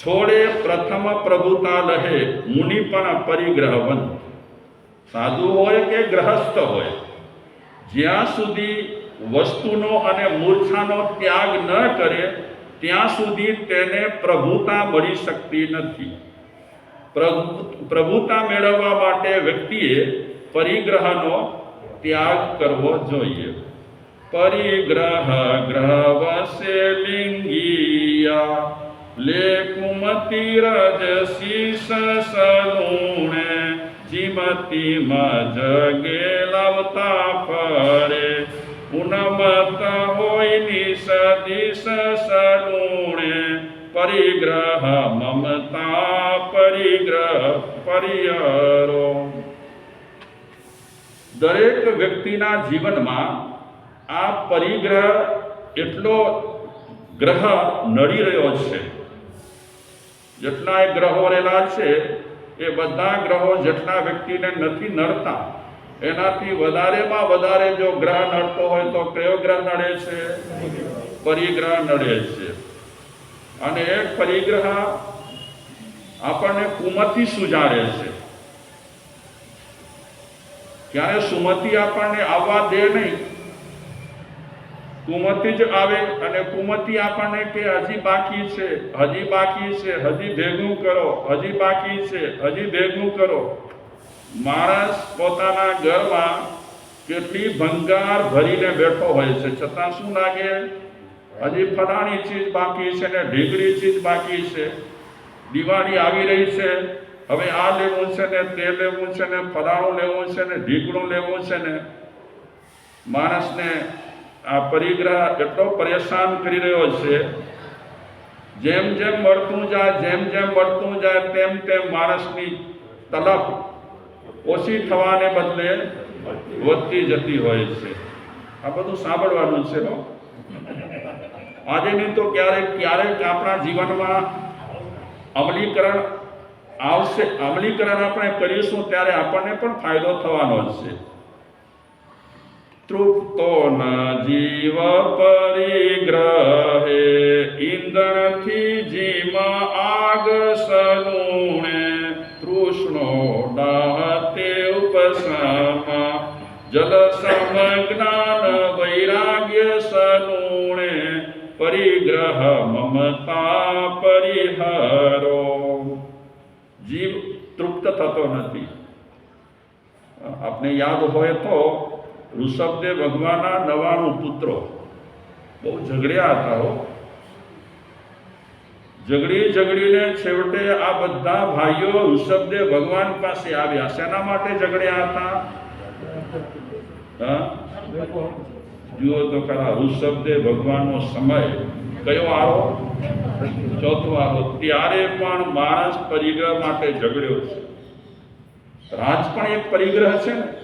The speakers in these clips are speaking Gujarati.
છોડે પ્રથમ પ્રભુતા લહે, મુનિ પણ પરિગ્રહવંત સાધુ હોય કે ગ્રહસ્થ હોય, જ્યાં સુધી વસ્તુનો અને મૂર્છાનો ત્યાગ ન કરે, ત્યાં સુધી તેને પ્રભુતા મળી શકતી નથી. પ્રભુ- પ્રભુતા મેળવવા માટે વ્યક્તિએ પરિગ્રહનો ત્યાગ કરવો જોઈએ. પરિગ્રહ ગ્રહ વસે લિંગિયા. લે કુમતી રજસી સલુણે જીમતી જગે લવતા ફરે. ઉનમત હોય નિસદિશ સલુણે પરિગ્રહ મમતા, પરિગ્રહ પરિયરો. દરેક વ્યક્તિના જીવનમાં આ પરિગ્રહ એટલો ગ્રહ નડી રહ્યો છે. જેટલા એ ગ્રહો રહેલા છે, એ બધા ગ્રહો જેટલા વ્યક્તિને નથી નડતા, એનાથી વધારેમાં વધારે જો ગ્રહ નડતો હોય તો કયો ગ્રહ નડે છે? પરિગ્રહ નડે છે. અને એ પરિગ્રહ આપણને કુમતી સુજાડે છે. ક્યારે સુમતિ આપણને આવવા દે નહીં કુમતી જ આવે અને કુમતી આપણને કે હજી બાકી છે, હજી બાકી છે, હજી ભેગું કરો, હજી બાકી છે, હજી ભેગું કરો. માણસ પોતાના ઘરમાં કેટલી ભંગાર ભરીને બેઠો હોય છે. છતાં શું લાગે? હજી ફલાણી ચીજ બાકી છે ને ઢીકડી ચીજ બાકી છે. દિવાળી આવી રહી છે. હવે આ લેવું છે ને તે લેવું છે ને ફલાણું લેવું છે ને ઢીકડું લેવું છે ને માણસને આ પરિગ્રહ એટલો પરેશાન કરી રહ્યો છે. જેમ જેમ મળતું જાય, જેમ જેમ મળતું જાય, તેમ તેમ માણસની તલપ ઓછી થવાને બદલે વધતી જતી હોય છે. આ બધું સાંભળવાનું છે, હો. આજે તો ક્યારેક ક્યારેક આપણા જીવનમાં અમલીકરણ આવશે. અમલીકરણ આપણે કરીશું, ત્યારે આપણને પણ ફાયદો થવાનો જ છે. તૃપ્તો ન જીવ પરિગ્રહે. ઇંધણથી જીમ આગ સલુણે. તૃષ્ણો ડાહતે ઉપસમ. જલ સમ જ્ઞાન વૈરાગ્ય સલુણે. પરિગ્રહ મમતા પરિહરો. જીવ તૃપ્ત થતો નથી. આપને યાદ હોય તો ઋષભદેવ ભગવાનના નવાણું પુત્રો. બહુ ઝઘડ્યા હતા હો. ઝઘડી ઝઘડીને છેવટે આ બધા ભાઈઓ ઋષભદેવ ભગવાન પાસે આવ્યા. શેના માટે ઝઘડ્યા હતા? જુઓ તો ખરા ઋષભદેવ ભગવાનનો સમય કયો આરો? ચોથો આરો. ત્યારે પણ માણસ પરિગ્રહ માટે ઝઘડ્યો છે. રાજ પણ એક પરિગ્રહ છે ને?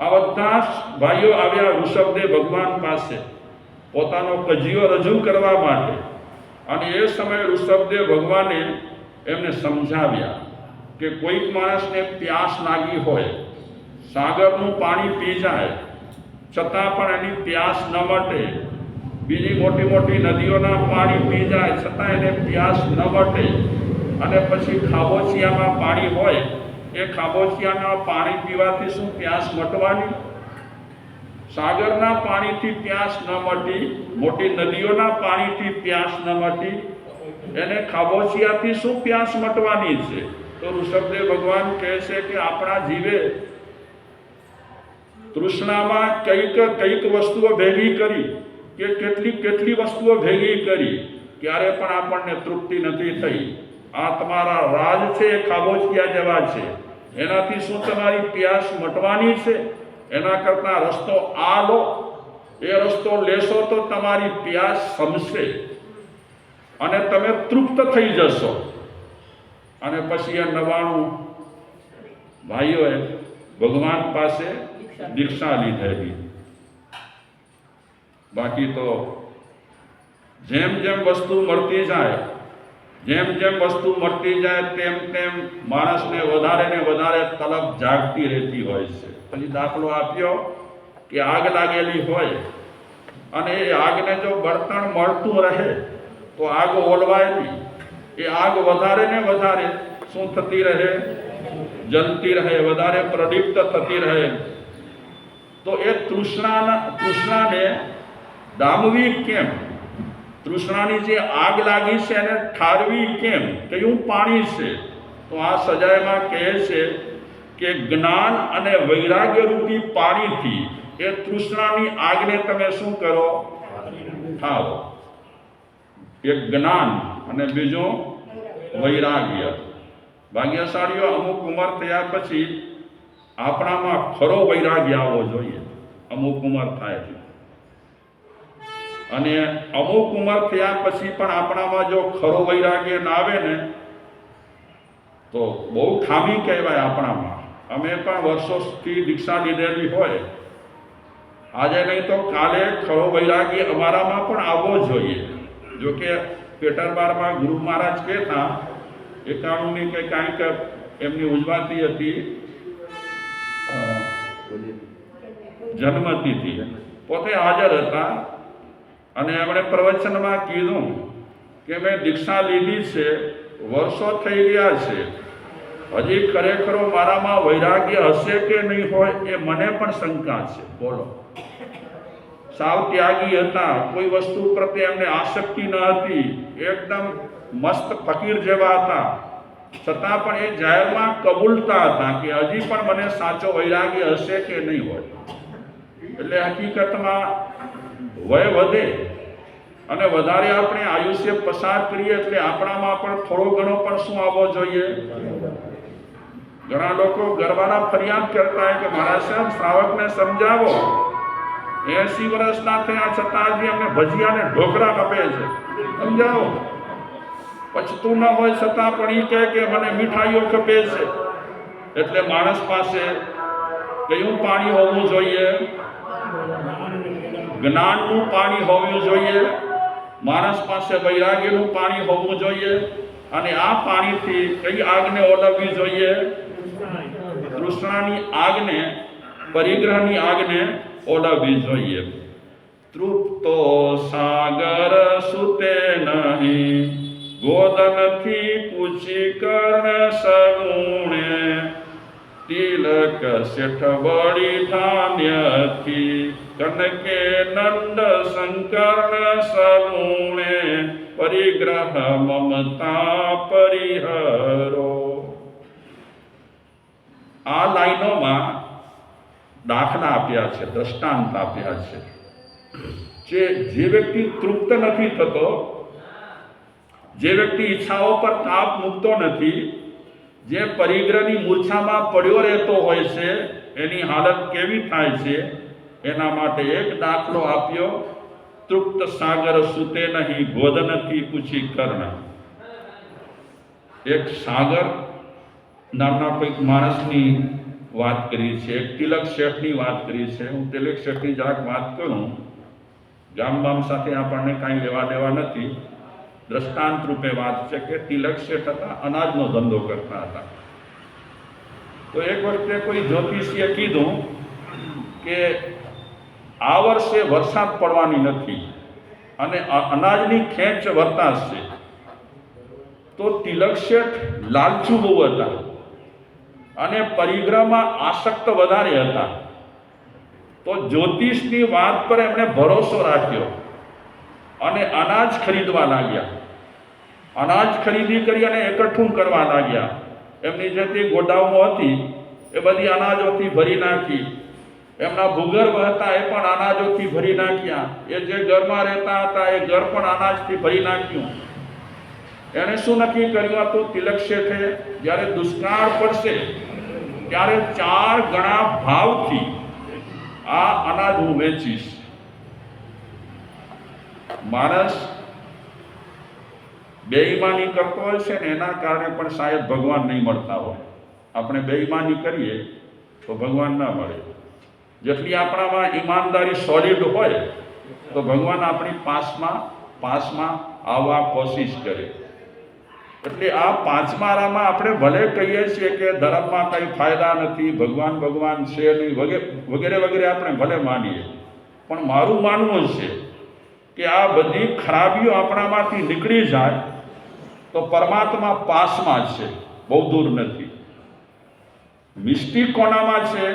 આ બધા ભાઈઓ આવ્યા ઋષભદેવ ભગવાન પાસે પોતાનો કજિયો રજૂ કરવા માટે. અને એ સમયે ઋષભદેવ ભગવાને એમને સમજાવ્યા કે કોઈક માણસને પ્યાસ લાગી હોય, સાગરનું પાણી પી જાય, છતાં પણ એની પ્યાસ ન મટે, બીજી મોટી મોટી નદીઓના પાણી પી જાય, છતાં એને પ્યાસ ન મટે. અને પછી ખાબોચિયામાં પાણી હોય એ ખાબોચિયાના પાણી પીવાથી શું પ્યાસ મટવાની? સાગરના પાણીથી પ્યાસ ન મટી, મોટી નદીઓના પાણીથી પ્યાસ ન મટી. એને ખાબોચિયાથી શું પ્યાસ મટવાની છે? તો ઋષભદેવ ભગવાન કહે છે કે આપણા જીવે તૃષ્ણામાં કંઈક કંઈક વસ્તુઓ ભેગી કરી કે કેટલી કેટલી વસ્તુઓ ભેગી કરી, ક્યારે પણ આપણને તૃપ્તિ નથી થઈ. આ તમારા રાજ છે એ ખાબોચિયા જેવા છે. એનાથી શું તમારી પ્યાસ મટવાની છે? એના કરતાં રસ્તો આ લો. એ રસ્તો લેશો તો તમારી પ્યાસ સમશે. અને તમે તૃપ્ત થઈ જશો. અને પછી આ નવાણું ભાઈઓએ ભગવાન પાસે દીક્ષા લીધેલી. બાકી તો જેમ જેમ વસ્તુ મળતી જાય જેમ જેમ વસ્તુ મળતી જાય તેમ તેમ માણસને વધારે ને વધારે તલબ જાગતી રહેતી હોય છે. પછી દાખલો આપ્યો કે આગ લાગેલી હોય અને એ આગને જો બળતણ મળતું રહે તો આગ ઓલવાય નહીં. એ આગ વધારે ને વધારે શું થતી રહે? જલતી રહે, વધારે પ્રદીપ્ત થતી રહે. તો એ તૃષ્ણાના, તૃષ્ણાને દામવી કેમ? તૃષ્ણાની જે આગ લાગી છે એને ઠારવી કેમ? કયું પાણી છે. તો આ સજાયમાં કહે છે કે જ્ઞાન અને વૈરાગ્ય રૂપી પાણીથી એ તૃષ્ણાની આગને તમે શું કરો? ઠારો. એક જ્ઞાન અને બીજો વૈરાગ્ય. ભાગ્યશાળીઓ અમુક ઉંમર થયા પછી આપણામાં ખરો વૈરાગ્ય આવવો જોઈએ. અમુક ઉંમર થાય છે. અને અમુક ઉંમર થયા પછી પણ આપણામાં જો ખરો વૈરાગ્ય ના આવે ને, તો બહુ ખામી કહેવાય આપણામાં. અમે પણ વર્ષોથી દીક્ષા લીધેલી હોય. આજે નહીં તો કાલે ખરો વૈરાગ્ય અમારામાં પણ આવવો જોઈએ. જો કે પેટરબારમાં ગુરુ મહારાજ કહેતા, એકાણુંની કે કાંઈક એમની ઉજવાતી હતી જન્મતિથિ. પોતે હાજર હતા. અને એમણે પ્રવચનમાં કીધું કે મેં દીક્ષા લીધી છે, વર્ષો થઈ ગયા છે. હજી ખરેખરો મારામાં વૈરાગ્ય હશે કે નહીં હોય એ મને પણ શંકા છે. બોલો. સાવ ત્યાગી હતા. કોઈ વસ્તુ પ્રત્યે એમને આસક્તિ ન હતી. એકદમ મસ્ત ફકીર જેવા હતા. છતાં પણ એ જાહેરમાં કબૂલતા હતા કે હજી પણ મને સાચો વૈરાગ્ય હશે કે નહીં હોય. એટલે હકીકતમાં વય વધે અને વધારે આપણે આયુષ્ય પસાર કરીએ એટલે આપણામાં પણ થોડો ઘણો પણ શું આવવો જોઈએ? ઘણા લોકો ગરબાના ફરિયાદ કરતા હોય કે મારા સાહેબ, શ્રાવકને સમજાવો, એસી વર્ષના થયા છતાં બી અમને ભજીયા ને ઢોકળા ખપે છે. સમજાવો? પચતું ન હોય છતાં પણ એ કહે કે મને મીઠાઈઓ ખપે છે. એટલે માણસ પાસે કયું પાણી હોવું જોઈએ જ્ઞાનનું પાણી હોવું જોઈએ, માણસ પાસે વૈરાગ્યનું પાણી હોવું જોઈએ, અને આ પાણીથી કઈ આગને ઓલવવી જોઈએ? તૃષ્ણાની આગને, પરિગ્રહની આગને ઓલવવી જોઈએ. તૃપ્તો સાગર સુતે નહીં, ગોદનથી પૂછી કર્ણ સગુણે તિલક શેઠ વળી ધાન્યથી કનકે નંદ શંકર સલુણે પરિગ્રહ મમતા પરિહરો આ લાઈનોમાં દાખલા આપ્યા છે, દ્રષ્ટાંત આપ્યા છે. જે જે વ્યક્તિ તૃપ્ત નથી થતો, જે વ્યક્તિ ઈચ્છાઓ પર તાપ મૂકતો નથી, જે પરિગ્રહની મૂર્છામાં પડ્યો રહેતો હોય છે, એની હાલત કેવી થાય છે એના માટે એક દાખલો આપ્યો, તૃપ્ત સાગર સુતે નહીં ગોદનથી પૂછી કર્ણ. એક સાગર નામના કોઈક માણસની વાત કરી છે, એક તિલક શેઠની વાત કરી છે. હું તિલક શેઠની જરાક વાત કરું, ગામ બામ સાથે આપણને કાંઈ લેવા દેવા નથી. દ્રષ્ટાંત રૂપે વાત છે કે તિલક શેઠ હતા, અનાજનો ધંધો કરતા હતા. તો એક વખતે કોઈ જ્યોતિષીએ કીધું કે આ વર્ષે વરસાદ પડવાની નથી અને અનાજની ખેંચ વર્તાશે તો તિલક શેઠ લાલચુ બહુ હતા અને પરિગ્રહમાં આસક્ત વધારે હતા. તો જ્યોતિષની વાત પર એમણે ભરોસો રાખ્યો અને અનાજ ખરીદવા લાગ્યા. અનાજ ખરીદી કરી અને એકઠું કરવા લાગ્યા. એમની જે તે ગોડાઉનો હતી એ બધી અનાજોથી ભરી નાખી. એમના ભૂગર્ભ હતા, એ પણ અનાજોથી ભરી નાખ્યા. એ જે ઘરમાં રહેતા હતા, એ ઘર પણ અનાજથી ભરી નાખ્યું. એણે શું નક્કી કર્યું? હતું તિલક શેઠે જ્યારે દુષ્કાળ પડશે, ત્યારે ચાર ગણા ભાવથી આ અનાજ હું વેચીશ. માણસ બેઈમાની કરતો હોય છે ને, એના કારણે પણ શાયદ ભગવાન નહીં મળતા હોય. આપણે બેઈમાની કરીએ તો ભગવાન ના મળે. જેટલી આપણામાં ઈમાનદારી સોલિડ હોય, તો ભગવાન આપણી પાસમાં પાસમાં આવવા કોશિશ કરે. એટલે આ પાંચમારામાં આપણે ભલે કહીએ છીએ કે ધર્મમાં કંઈ ફાયદા નથી, ભગવાન ભગવાન છે નહીં વગેરે વગેરે આપણે ભલે માનીએ. પણ મારું માનવું છે કે આ બધી ખરાબીઓ આપણામાંથી નીકળી જાય, તો પરમાત્મા પાસમાં છે, બહુ દૂર નથી. મિસ્ટી કોનામાં છે?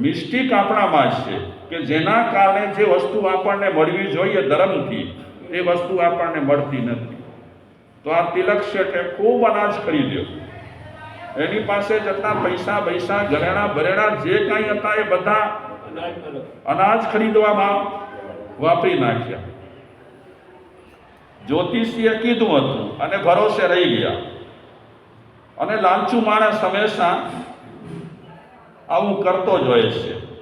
મિસ્ટિક આપણામાં છે કે જેના કારણે જે વસ્તુ આપણને મળવી જોઈએ ધર્મથી, એ વસ્તુ આપણને મળતી નથી. તો આ તિલક શેઠે ખૂબ અનાજ ખરીદ્યો. એની પાસે જેટલા પૈસા પૈસા ઘરેણા ભરેણા જે કાંઈ હતા એ બધા અનાજ ખરીદવામાં વાપરી નાખ્યા. જ્યોતિષીએ કીધું હતું અને ભરોસે રહી ગયા. અને લાલચુ માણસ હંમેશા આવું કરતો જ હોય છે.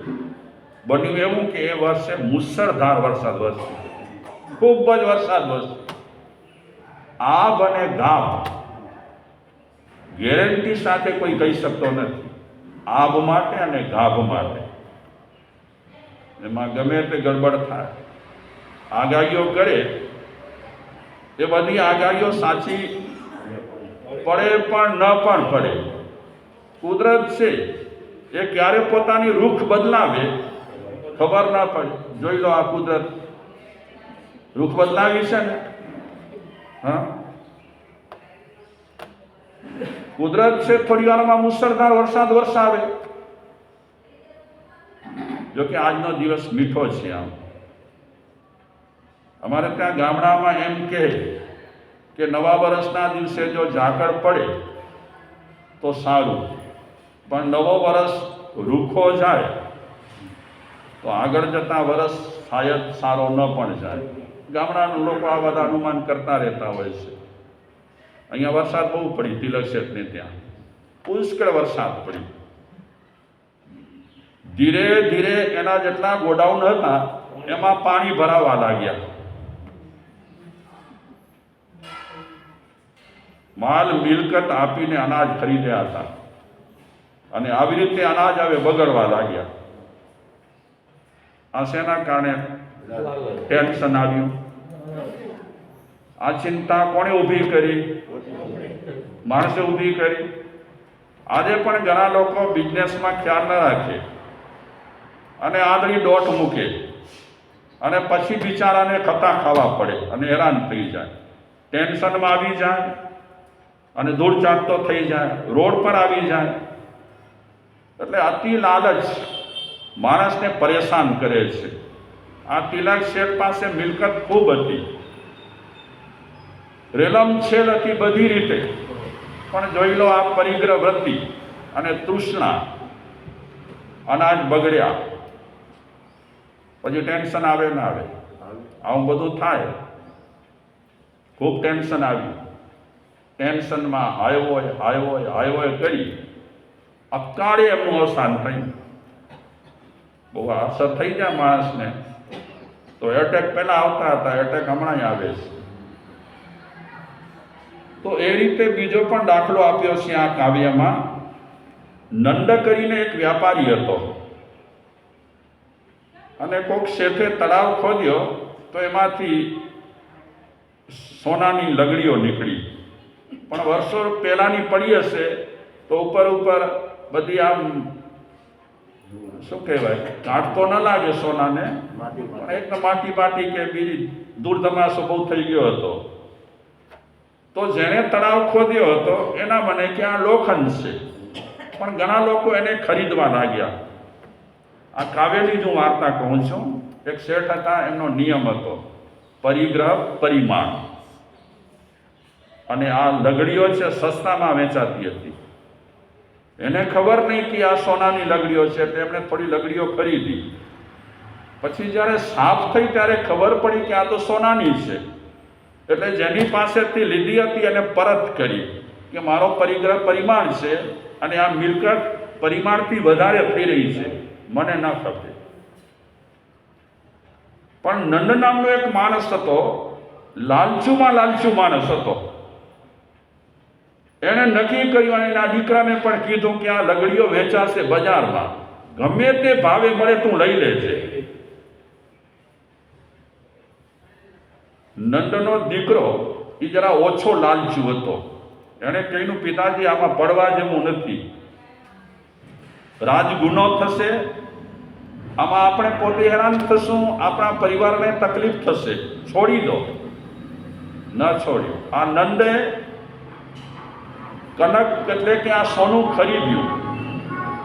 બન્યું એવું કે એ વર્ષે મુસળધાર વરસાદ વરસ્યો. ખૂબ જ વરસાદ વરસ્યો. આ બને ગામ. ગેરંટી સાથે કોઈ કહી શકતો નથી. આબ માટે અને ગાભ માટે. એમાં ગમે તે ગડબડ થાય. આગાહીઓ કરે. એ બધી આગાહીઓ સાચી પડે પણ ન પણ પડે. કુદરત છે. એ ક્યારે પોતાની રૂખ બદલાવે, ખબર ના પડે. જોઈ લો આ કુદરત. રૂખ બદલાવી છે ને? હા? કુદરત છે થોડી વારમાં મુસળધાર વરસાદ વરસાવે. જો કે આજનો દિવસ મીઠો છે આમ. અમારે ત્યાં ગામડામાં એમ કહે કે નવા વર્ષના દિવસે જો ઝાકળ પડે, તો સારું. પણ નવો વર્ષ રૂખો જાય, તો આગળ જતા વરસ શાયદ સારો ન પણ જાય. ગામડાના લોકો આ બધા અનુમાન કરતા રહેતા હોય છે. અહીંયા વરસાદ બહુ પડી, તિલક શેઠને ત્યાં. પુષ્કળ વરસાદ પડી. ધીરે ધીરે એના જેટલા ગોડાઉન હતા, એમાં પાણી ભરાવા લાગ્યા. માલ મિલકત આપીને અનાજ ખરીદ્યા હતા. અને આવી રીતે અનાજ આવે, બગડવા લાગ્યા. આ શેના કારણે? ટેન્શન આવ્યું. આ ચિંતા કોણે ઊભી કરી? માણસે ઊભી કરી. આજે પણ ઘણા લોકો બિઝનેસમાં ખ્યાલ ન રાખે. અને આંધળી દોટ મૂકે. અને પછી બિચારાને ખતા ખાવા પડે અને હેરાન થઈ જાય. ટેન્શનમાં આવી જાય અને દૂર ચાટતો થઈ જાય. રોડ પર આવી જાય. એટલે અતિ લાલચ માણસને પરેશાન કરે છે. આ તિલક શેઠ પાસે મિલકત ખૂબ હતી. રેલમ છેલ હતી બધી રીતે. પણ જોઈ લો આ પરિગ્રહ વૃત્તિ અને તૃષ્ણા અનાજ બગડ્યા. પછી ટેન્શન આવે ના આવે. આવું બધું થાય. ખૂબ ટેન્શન આવ્યું. ટેન્શનમાં હાય હોય હાય હોય હાય હોય કરી અકાળે એમનું અવસાન થયું. બહુ અસર થઈ જાય માણસને. તો એટેક પહેલાં આવતા હતા એટેક હમણાં આવે છે. તો એ રીતે બીજો પણ દાખલો આપ્યો છે આ કાવ્યમાં. નંદ કરીને એક વ્યાપારી હતો. અને કોક શેઠે તળાવ ખોદ્યો, તો એમાંથી સોનાની લગડીઓ નીકળી. પણ વર્ષો પહેલાની પડી હશે, તો ઉપર ઉપર બધી આમ શું કહેવાય કાટ તો ન લાગે સોનાને પણ એક માટી બાટી કે બીજી દૂર ધમાસો બહુ થઈ ગયો હતો. તો જેણે તળાવ ખોદ્યો હતો એના મને કે આ લોખંડ છે. પણ ઘણા લોકો એને ખરીદવા લાગ્યા. આ જ હું વાર્તા કહું છું. એક શેઠ હતા એમનો નિયમ હતો પરિગ્રહ પરિમાણ. અને આ લગડીઓ છે સસ્તામાં વેચાતી હતી. એને ખબર નહીં કે આ સોનાની લગડીઓ છે એટલે એમણે થોડી લગડીઓ ખરીદી. પછી જ્યારે સાફ થઈ ત્યારે ખબર પડી કે આ તો સોનાની છે. એટલે જેની પાસેથી લીધી હતી એને પરત કરી કે મારો પરિગ્રહ પરિમાણ છે અને આ મિલકત પરિમાણથી વધારે થઈ રહી છે. મને ન ખપે. પણ નંદ નામનો એક માણસ હતો, લાલચુમાં લાલચુ માણસ હતો. એણે નક્કી કર્યું અને એના દીકરાને પણ કીધું કે આ લગડીઓ વેચાશે બજારમાં. ગમે તે ભાવે મળે તું લઈ લેજે. નંદનો દીકરો એ જરા ઓછો લાલચુ હતો. એણે કહ્યું પિતાજી, આમાં પડવા જેવું નથી. રાજગુનો થશે, આમાં આપણે પોતે હેરાન થશું, આપણા પરિવારને તકલીફ થશે. છોડી દો. ન છોડ્યું. આ નંદે કનક એટલે કે આ સોનું ખરીદ્યું.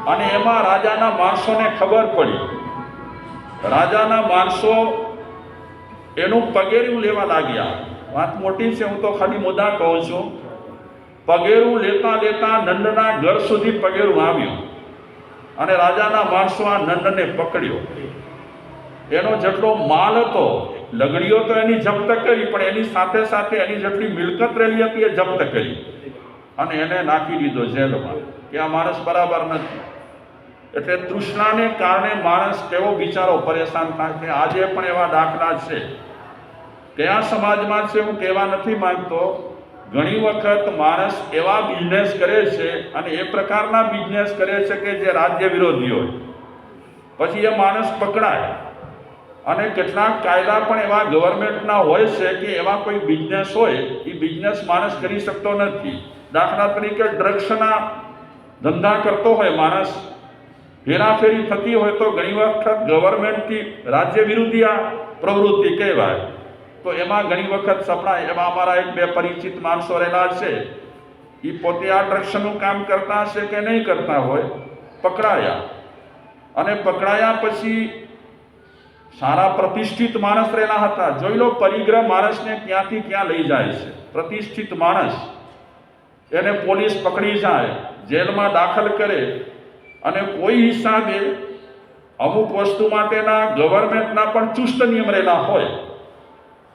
અને એમાં રાજાના માણસોને ખબર પડી. રાજાના માણસો એનું પગેરું લેવા લાગ્યા. વાત મોટી છે, હું તો ખાલી મુદ્દા કહું છું. પગેરું લેતા લેતા નંદના ઘર સુધી પગેરું આવ્યું. અને રાજાના માણસો આ નંદને પકડ્યો. એનો જેટલો માલ હતો, લગડીઓ તો એની જપ્ત કરી, પણ એની સાથે સાથે એની જેટલી મિલકત રહેલી હતી એ જપ્ત કરી. અને એને નાખી દીધો જેલમાં, કે આ માણસ બરાબર નથી. એટલે તૃષ્ણાને કારણે માણસ કેવો બિચારો પરેશાન થાય છે. આજે પણ એવા દાખલા છે. કયા સમાજમાં છે હું કહેવા નથી માંગતો. ઘણી વખત માણસ એવા બિઝનેસ કરે છે અને એ પ્રકારના બિઝનેસ કરે છે કે જે રાજ્ય વિરોધી હોય. પછી એ માણસ પકડાય. અને કેટલાક કાયદા પણ એવા ગવર્મેન્ટના હોય છે કે એવા કોઈ બિઝનેસ હોય, એ બિઝનેસ માણસ કરી શકતો નથી. દાખલા તરીકે ડ્રગ્સના ધંધા કરતો હોય માણસ, હેરાફેરી થતી હોય તો ઘણી વખત ગવર્મેન્ટથી રાજ્ય વિરોધી આ પ્રવૃત્તિ કહેવાય. તો એમાં ઘણી વખત સપડાય. એમાં અમારા એક બે પરિચિત માણસો રહેલા છે. એ પોતે આ ડ્રગ્સનું કામ કરતા હશે કે નહીં કરતા હોય, પકડાયા. અને પકડાયા પછી સારા પ્રતિષ્ઠિત માણસ રહેલા હતા. જોઈ લો, પરિગ્રહ માણસને ક્યાંથી ક્યાં લઈ જાય છે. પ્રતિષ્ઠિત માણસ. એને પોલીસ પકડી જાય, જેલમાં દાખલ કરે, અને કોઈ હિસાબે અમુક વસ્તુ માટેના ગવર્મેન્ટના પણ ચુસ્ત નિયમ રહેલા હોય,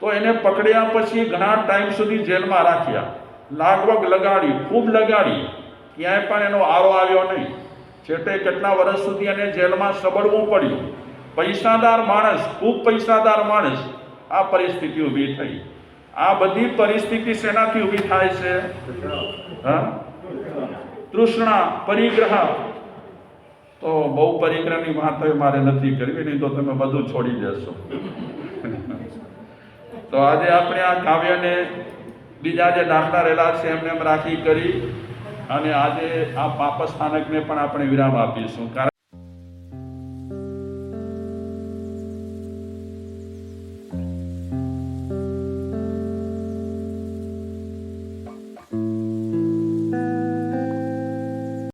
તો એને પકડ્યા પછી ઘણા ટાઈમ સુધી જેલમાં રાખ્યા. લાગવગ લગાડી, ખૂબ લગાડી, ક્યાંય પણ એનો આરો આવ્યો નહીં. છેટે કેટલા વર્ષ સુધી એને જેલમાં સબડવું પડ્યું. પૈસાદાર માણસ, ખૂબ પૈસાદાર માણસ, આ પરિસ્થિતિ ઊભી થઈ. આ બધી પરિસ્થિતિ શેનાથી ઊભી થાય છે? તૃષ્ણા, પરિગ્રહ. તો બહુ પરિગ્રહની વાત મારે નથી કરવી, નહીં તો તમે બધું છોડી દેશો. તો આજે આપણે આ કાવ્યને બીજા જે દાખલા રહેલા છે, એમને એમ રાખી કરી અને આજે આ પાપ સ્થાનકને પણ આપણે વિરામ આપીશું. કારણ